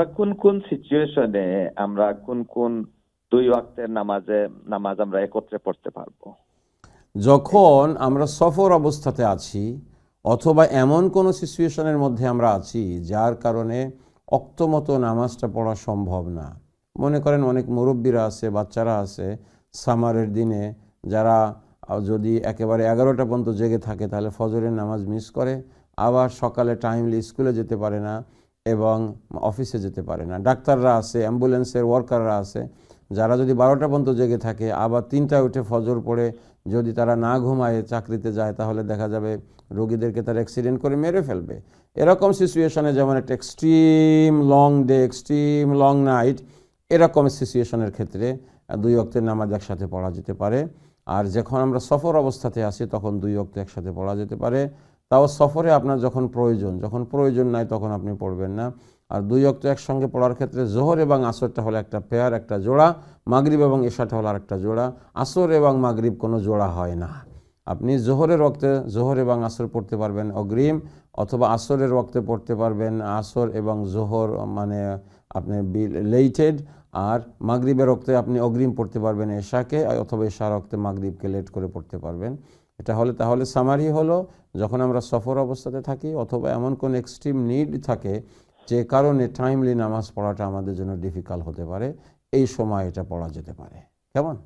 আমরা কোন কোন সিচুয়েশনে আমরা কোন কোন দুই ওয়াক্তের নামাজে, নামাজ আমরা একত্রে পড়তে পারব? যখন আমরা সফর অবস্থাতে আছি, অথবা এমন কোনো সিচুয়েশনের মধ্যে আমরা আছি, যার কারণে অক্তমতো নামাজটা পড়া সম্ভব না। মনে করেন অনেক মুরব্বীরা আছে, বাচ্চারা আছে, সামারের দিনে যারা যদি একেবারে এগারোটা পর্যন্ত জেগে থাকে, তাহলে ফজরের নামাজ মিস করে, আবার সকালে টাইমলি স্কুলে যেতে পারে না। এবং অফিসে যেতে পারে না। ডাক্তাররা আছে, অ্যাম্বুলেন্সের ওয়ার্কাররা আছে, যারা যদি বারোটা পর্যন্ত জেগে থাকে, আবার তিনটায় উঠে ফজর পড়ে যদি তারা না ঘুমায়, চাকরিতে যায়, তাহলে দেখা যাবে রোগীদেরকে তারা অ্যাক্সিডেন্ট করে মেরে ফেলবে। এরকম সিচুয়েশনে যেমন একটা extreme long day extreme long night এরকম সিচুয়েশনের ক্ষেত্রে দুই অক্তের নামাজ একসাথে পড়া যেতে পারে। আর যখন আমরা সফর অবস্থাতে আসি, তখন দুই অক্ত একসাথে পড়া যেতে পারে। তাও সফরে আপনার যখন প্রয়োজন যখন প্রয়োজন নাই তখন আপনি পড়বেন না। আর দুই অক্ত একসঙ্গে পড়ার ক্ষেত্রে জোহর এবং আসরটা হলো একটা পেয়ার, একটা জোড়া, মাগরিব এবং এশাটা হলো আরেকটা জোড়া। আসর এবং মাগরিব কোনো জোড়া হয় না। আপনি জোহরের রক্তে জোহর এবং আসর পড়তে পারবেন অগ্রিম, অথবা আসরের রক্তে পড়তে পারবেন আসর এবং জোহর মানে আপনি লেটেড আর মাগরীবের রক্তে আপনি অগ্রিম পড়তে পারবেন এশাকে অথবা এশা রক্তে মাগরীবকে লেট করে পড়তে পারবেন। এটা হলে তাহলে সামারি হলো, যখন আমরা সফর অবস্থাতে থাকি অথবা এমন কোন এক্সট্রিম নিড থাকে, যে কারণে টাইমলি নামাজ পড়াটা আমাদের জন্য ডিফিকাল্ট হতে পারে, এই সময় এটা পড়া যেতে পারে। কেমন?